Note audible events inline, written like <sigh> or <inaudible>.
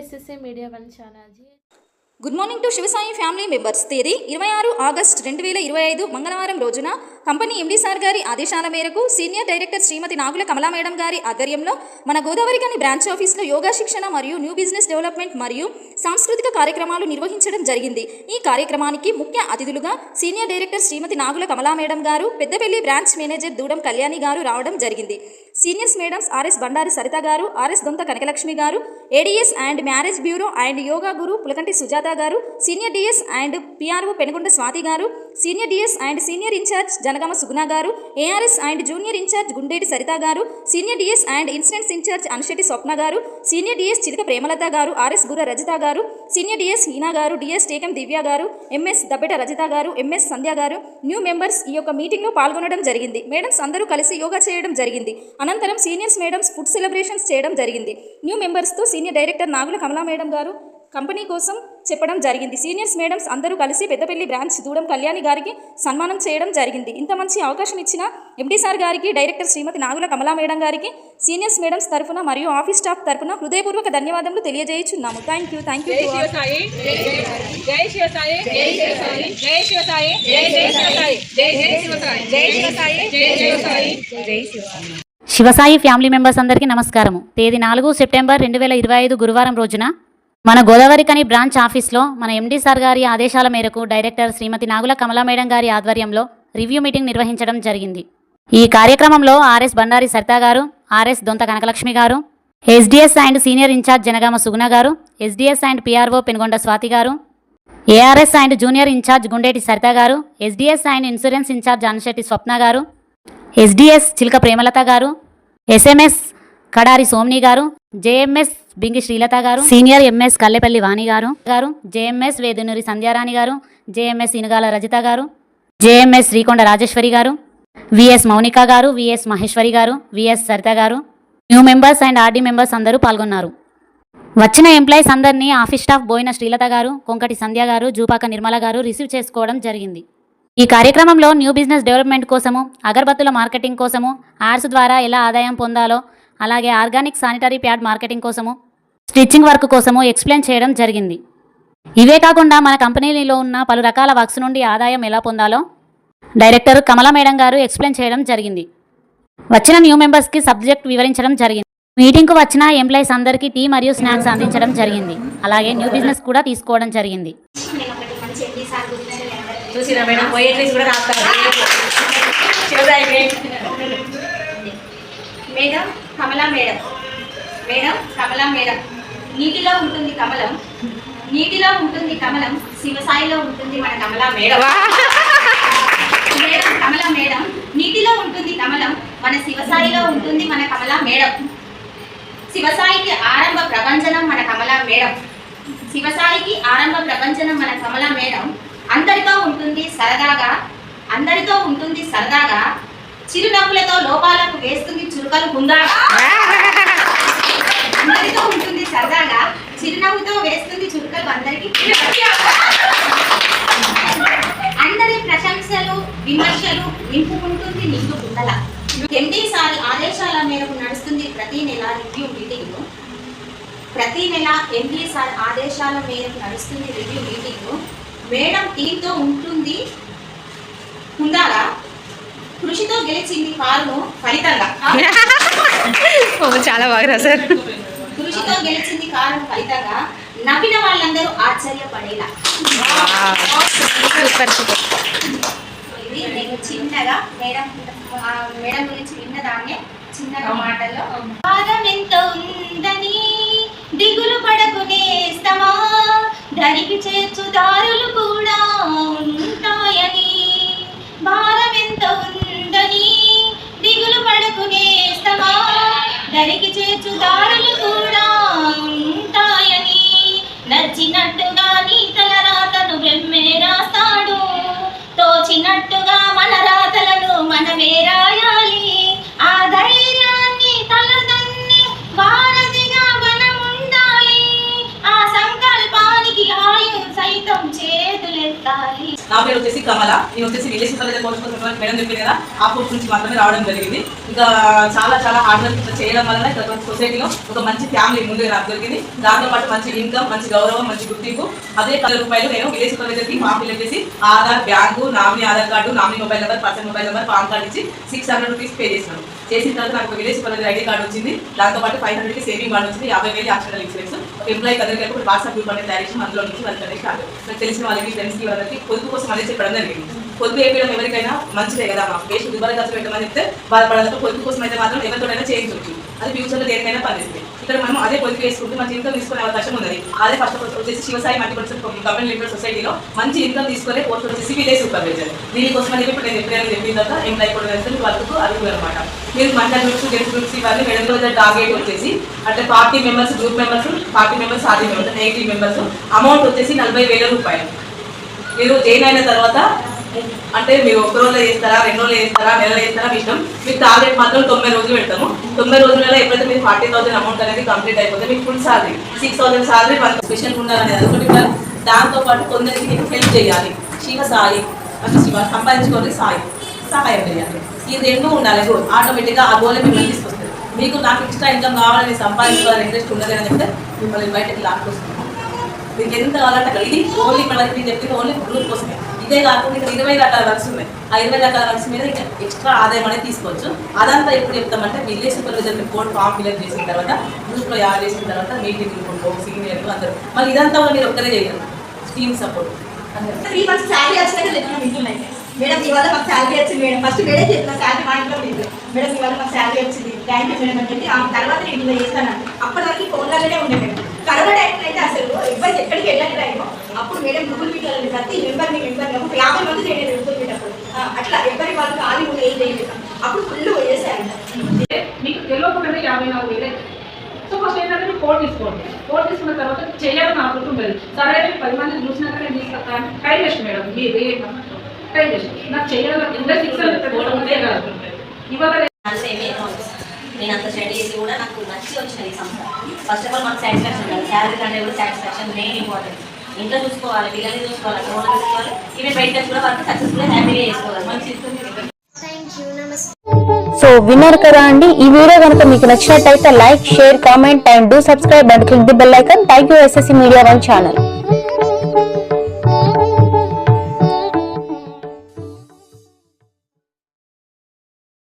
SSA media one channel good morning to Shivasai family members తేదీ ఇరవై ఆరు August రెండు వేల ఇరవై ఐదు మంగళవారం రోజున కంపెనీ ఎండీ సార్ గారి ఆదేశాల మేరకు senior director Shrimati Nagula Kamala madam గారి ఆధ్వర్యంలో మన గోదావరి గని బ్రాంచ్ ఆఫీస్లో యోగా శిక్షణ మరియు న్యూ బిజినెస్ డెవలప్మెంట్ మరియు సాంస్కృతిక కార్యక్రమాలు నిర్వహించడం జరిగింది. ఈ కార్యక్రమానికి ముఖ్య అతిథులుగా senior director Shrimati Nagula Kamala madam గారు పెద్దపల్లి బ్రాంచ్ మేనేజర్ దూడం కళ్యాణి గారు రావడం జరిగింది. Seniors madams RS Bandari Saritha గారు ఆర్ఎస్ దొంత కనకలక్ష్మి గారు ADS and marriage bureau and yoga guru Pulakanti Sujatha గారు senior DS and PRO Penugonda Swathi గారు senior DS and senior in-charge Janagama Suguna గారు ARS and junior in-charge Gundeti Saritha గారు senior DS and incidents in-charge Anshetti Swapna గారు senior DS చిలక ప్రేమలత గారు RS గుర Rajitha గారు senior DS Hina గారు DS Tekam దివ్య గారు MS Dabbeta Rajitha గారు ఎంఎస్ సంధ్య గారు న్యూ మెంబర్స్ ఈ యొక్క మీటింగ్లో పాల్గొనడం జరిగింది. మేడమ్స్ అందరూ కలిసి యోగా చేయడం జరిగింది. అనంతరం సీనియర్స్ మేడమ్స్ ఫుడ్ సెలబ్రేషన్స్ చేయడం జరిగింది. న్యూ మెంబర్స్తో senior director Nagula Kamala madam గారు కంపెనీ కోసం చెప్పడం జరిగింది. సీనియర్స్ మేడమ్స్ అందరూ కలిసి పెద్దపల్లి బ్రాంచ్ దూడం కళ్యాణి గారికి సన్మానం చేయడం జరిగింది. ఇంత మంచి అవకాశం ఇచ్చిన ఎండీ సార్ గారికి డైరెక్టర్ శ్రీమతి నాగుల కమలా మేడం గారికి సీనియర్స్ మేడమ్స్ తరఫున మరియు ఆఫీస్ స్టాఫ్ తరఫున హృదయపూర్వక ధన్యవాదములు తెలియజేయుచున్నాము. థ్యాంక్ యూ థ్యాంక్ యూ జై శివసాయి జై శివసాయి జై శివసాయి జై శివసాయి జై శివసాయి జై శివసాయి జై శివసాయి. జై శివసాయి జై శివసాయి ఫ్యామిలీ మెంబర్స్ అందరికీ నమస్కారము. తేదీ నాలుగు సెప్టెంబర్ రెండు వేల ఇరవై ఐదు గురువారం రోజున మన గోదావరికని బ్రాంచ్ ఆఫీస్లో మన ఎండీ సార్ గారి ఆదేశాల మేరకు డైరెక్టర్ శ్రీమతి నాగుల కమలా మేడం గారి ఆధ్వర్యంలో రివ్యూ మీటింగ్ నిర్వహించడం జరిగింది. ఈ కార్యక్రమంలో ఆర్ఎస్ బండారి సరితా గారు ఆర్ఎస్ దొంత కనకలక్ష్మి గారు SDS and senior in-charge Janagama Suguna గారు SDS and PRO Penugonda Swathi గారు ARS and junior in-charge Gundeti Saritha గారు SDS and insurance in-charge Anshetti Swapna గారు ఎస్డిఎస్ చిలక ప్రేమలత గారు ఎస్ఎంఎస్ కడారి సోమ్ని గారు జేఎంఎస్ బింగి శ్రీలత గారు సీనియర్ ఎంఎస్ కల్లెపల్లి వాణి గారు గారు జేఎంఎస్ వేదునూరి సంధ్యారాణి గారు జేఎంఎస్ ఇనుగాల రజిత గారు జేఎంఎస్ శ్రీకొండ రాజేశ్వరి గారు విఎస్ మౌనిక గారు విఎస్ మహేశ్వరి గారు విఎస్ సరిత గారు new members and RD members అందరూ పాల్గొన్నారు. వచ్చిన ఎంప్లాయీస్ అందరినీ ఆఫీస్ స్టాఫ్ బోయిన శ్రీలత గారు కొంకటి సంధ్య గారు జూపాక నిర్మల గారు రిసీవ్ చేసుకోవడం జరిగింది. ఈ కార్యక్రమంలో న్యూ బిజినెస్ డెవలప్మెంట్ కోసము అగరబత్తుల మార్కెటింగ్ కోసము ఆర్స్ ద్వారా ఎలా ఆదాయం పొందాలో అలాగే ఆర్గానిక్ శానిటరీ ప్యాడ్ మార్కెటింగ్ కోసము స్టిచ్చింగ్ వర్క్ కోసము ఎక్స్ప్లెయిన్ చేయడం జరిగింది. ఇవే కాకుండా మన కంపెనీలో ఉన్న పలు రకాల వర్క్స్ నుండి ఆదాయం ఎలా పొందాలో డైరెక్టర్ కమలా మేడం గారు ఎక్స్ప్లెయిన్ చేయడం జరిగింది. వచ్చిన న్యూ మెంబర్స్కి సబ్జెక్ట్ వివరించడం జరిగింది. మీటింగ్కు వచ్చిన ఎంప్లాయీస్ అందరికీ టీ మరియు స్నాక్స్ అందించడం జరిగింది. అలాగే న్యూ బిజినెస్ కూడా తీసుకోవడం జరిగింది. చూసిరా మేడం పోయేట్రీస్ కూడా రాస్తారు. Shivasai madam Kamala madam. Madam Kamala madam. నీటిలో ఉంటుంది కమలం. నీటిలో ఉంటుంది కమలం. శివసాయిలో ఉంటుంది మన Kamala madam. Madam Kamala madam. నీటిలో ఉంటుంది కమలం. మన శివసాయిలో ఉంటుంది మన కమలా మేడం. శివసాయికి ఆరంభ ప్రపంచనం మన కమలా మేడం. శివసాయికి ఆరంభ ప్రపంచనం మన కమలా మేడం. సరదాగా అందరితో ఉంటుంది సరదాగా చిరునవ్వులతో లోపాలకు వేస్తుంది చురుకలు హుందాగా. అందరితో ఉంటుంది సరదాగా చిరునవ్వుతో వేస్తుంది చురుకలు అందరికి అందరి ప్రశంసలు విమర్శలు నింపుకుంటుంది నిండు గుండల. ఎండి సారి ఆదేశాల మేరకు నడుస్తుంది ప్రతి నెల రివ్యూ మీటింగ్ ప్రతి నెల ఎండి సార్ ఆదేశాల మేరకు నడుస్తుంది రివ్యూ మీటింగ్ మేడం టీంతో ఉంటుంది. హుందాగా కృషితో గెలిచింది కారును ఫలితంగా. <laughs> చాలా బాగా రాశారు. కృషితో గెలిచింది కారణం ఫలితంగా నవ్విన వాళ్ళందరూ ఆశ్చర్యపడేలా. Super super. ఇది నేను చిన్నగా మేడం మేడం గురించి విన్నదాన్నే చిన్నగా మాటల్లో. భారం ఎంత ఉందని దిగులు పడకు నేస్తమా చేర్చుదారులు కూడా ఉంటాయని. భారం ఎంత ఉందని దిగులు పడకు నేస్తమా ధరికి చేర్చుదారులు కూడా ఉంటాయని. నచ్చినట్టుగా నీ తల రాతను బ్రహ్మే రాస్తాడు. తోచినట్టుగా మన రాతలను మనమే రాయాలి. నా పేరు వచ్చేసి కమల నేను వచ్చేసి విలేజ్ సూపర్వైజర్ కోర్స్ మేడం చెప్పింది కదా ఆ కోర్స్ నుంచి మాత్రమే రావడం జరిగింది. ఇంకా చాలా చాలా హార్డ్ వర్క్ చేయడం వలన ఇక్కడ సొసైటీలో ఒక మంచి ఫ్యామిలీ ముందుగా నాకు దొరికింది దాంతోపాటు మంచి ఇన్కమ్ మంచి గౌరవం మంచి గుర్తింపు. అదే పది రూపాయలు నేను విలేజ్ సూపర్వైజర్ మా పిల్లలు చేసి Aadhaar bank nominee Aadhaar card nominee mobile number person mobile number PAN card ఇచ్చి సిక్స్ హండ్రెడ్ రూపీస్ పే చేశాను చేసిన తర్వాత నాకు విలేజ్ పనులు ఐడి కార్డు వచ్చింది. దాంతో పాటు ఫైవ్ హండ్రెడ్కి సేవింగ్ కార్డు వచ్చింది. యాభై వేలు హాస్పిటల్ ఇన్సూరెన్స్ ఒక ఎంప్లాయీ అందరికీ ఒక వాట్సాప్ గ్రూప్ అనేది తయారు చేసి అందులో నుంచి వాళ్ళకి అనేది స్టార్ట్ నాకు తెలిసిన వాళ్ళకి ఫ్రెండ్స్కి వాళ్ళకి పొదుపు కోసం అనేది చెప్పడం జరిగింది. పొదుపు వేయడం ఎవరికైనా మంచిదే కదా మా పేషెంట్ దుబారా ఖర్చు పెట్టమని చెప్తే బాధపడాలంటే పొదుపు కోసం అయితే మాత్రం ఎవరితోనైనా చేయించవచ్చు. అది ఫ్యూచర్లో దేనికైనా పనిస్తుంది ఇక్కడ మనం అదే పొదుపు వేసుకుంటే మంచి ఇన్కమ్ తీసుకునే అవకాశం ఉంది అదే ఫస్ట్ వచ్చేసి శివసాయి మల్టీపర్సన్ కంపెనీ లిమిటెడ్ సొసైటీలో మంచి ఇన్కమ్ తీసుకునే పోస్ట్ వచ్చేసి విలేజ్ సూపర్వైజర్ దీనికోసం అని చెప్పి నేను ఎప్పుడైనా చెప్పిన తర్వాత ఎంప్లాయీ కూడా వెళ్తే వర్క్ అడుగు అనమాట మీరు మండల గ్రూప్స్ గెస్ట్ గ్రూప్స్ ఇవన్నీ మేడం రోజు టార్గెట్ వచ్చేసి అంటే party members group members party members RT members eighty members. Amount వచ్చేసి నలభై వేల రూపాయలు. మీరు జైన్ అయిన తర్వాత అంటే మీరు ఒక రోజులో చేస్తారా రెండు రోజులు చేస్తారా నెలలో చేస్తారా మీ ఇష్టం. మీకు టార్గెట్ మాత్రం తొమ్మిది రోజులు పెడతాము. తొమ్మిది రోజులలో ఎప్పుడైతే మీరు ఫార్టీ థౌసండ్ అమౌంట్ అనేది కంప్లీట్ అయిపోతే మీకు full salary six thousand salary వాళ్ళకి స్పెషల్ ఉండాలనేది. అనుకుంటే దాంతో పాటు కొందరికి హెల్ప్ చేయాలి. శివ సాయి అంటే శివ సంపాదించుకోవాలి సాయి. సహాయం చేయాలి ఈ రెండు ఉండాలి. గోల్ ఆటోమేటిక్గా ఆ గోల్ మిమ్మల్ని తీసుకొస్తుంది. మీకు నాకు ఎక్స్ట్రా ఇన్కమ్ కావాలని సంపాదించుకోవాలని ఇంట్రెస్ట్ ఉండదు అని చెప్తే మిమ్మల్ని బయటకి లాక్కొస్తుంది. మీకు ఎంత కావాలంటే అక్కడ ఇది ఓన్లీ మనకి నేను చెప్పింది ఓన్లీ గ్రూప్ కోసమే. ఇదే కాకుండా ఇక్కడ ఇరవై రకాల వర్క్స్ ఉన్నాయి. ఆ ఇరవై రకాల వర్క్స్ మీద ఇంకా ఎక్స్ట్రా ఆదాయం అనేది తీసుకోవచ్చు. అదంతా ఎప్పుడు చెప్తామంటే village supervisor code form fill up చేసిన తర్వాత గ్రూప్లో యాడ్ చేసిన తర్వాత మీటింగ్ గ్రూప్ సీనియర్లు అందరూ. మళ్ళీ ఇదంతా కూడా మీరు ఒక్కరే చేయగలరు. స్కీమ్ సపోర్ట్ త్రీ మేడం ఇవాళ మాకు శాలరీ వచ్చింది మేడం. ఫస్ట్ మేడం చెప్పిన శాలరీ మా ఇంట్లో లేదు మేడం ఇవాళ మాకు శాలరీ వచ్చింది. థ్యాంక్ యూ మేడం అని చెప్పి ఆ తర్వాత నేను ఇలా చేస్తాను అప్పటి వరకు ఫోన్లలోనే ఉండే మేడం. కరోనా టైంలో అయితే అసలు ఎవరికి ఎక్కడికి వెళ్ళని టైం అప్పుడు మేడం గూగుల్ మీట్ వెళ్ళండి ప్రతి మెంబర్ మీ మెంబర్ ఒక యాభై మంది చేయలేదు గూగుల్ మీట్ అప్పుడు. అట్లా ఎవరి వాళ్ళు ఖాళీ కూడా ఏం చేయలేదు. అప్పుడు ఫుల్ పోయేసారు మీకు తెలియకుండానే యాభై నాలుగు వేలు. సో ఫస్ట్ ఏంటంటే మీరు కోడ్ తీసుకోండి. కోడ్ తీసుకున్న తర్వాత చేయాలని అనుకుంటుంది సరే పది మంది చూసినాక నేను తీసుకొస్తాను టైం వేస్ట్ మేడం. మీరు టైం వేస్ట్ నాకు చేయాలి ఇంకా సిక్స్ ఇవాళ నేను అంత స్టడీ చేసి కూడా నాకు నచ్చి వచ్చినది సంస్థ ఫస్ట్ ఆఫ్ ఆల్ మాకు సాటిస్ఫాక్షన్ ఉండాలి శాలరీ కంటే కూడా సాటిస్ఫాక్షన్ మెయిన్ ఇంపార్టెంట్ ఇంట్లో చూసుకోవాలి పిల్లల్ని చూసుకోవాలి ఫోన్ చూసుకోవాలి ఇవి బయట కూడా వాళ్ళకి సక్సెస్ఫుల్గా హ్యాపీగా చేసుకోవాలి మంచి సో విన్నారు కదా అండి. ఈ వీడియో కనుక మీకు నచ్చినట్టయితే like share comment and do subscribe and click the bell icon thank you SSC media one channel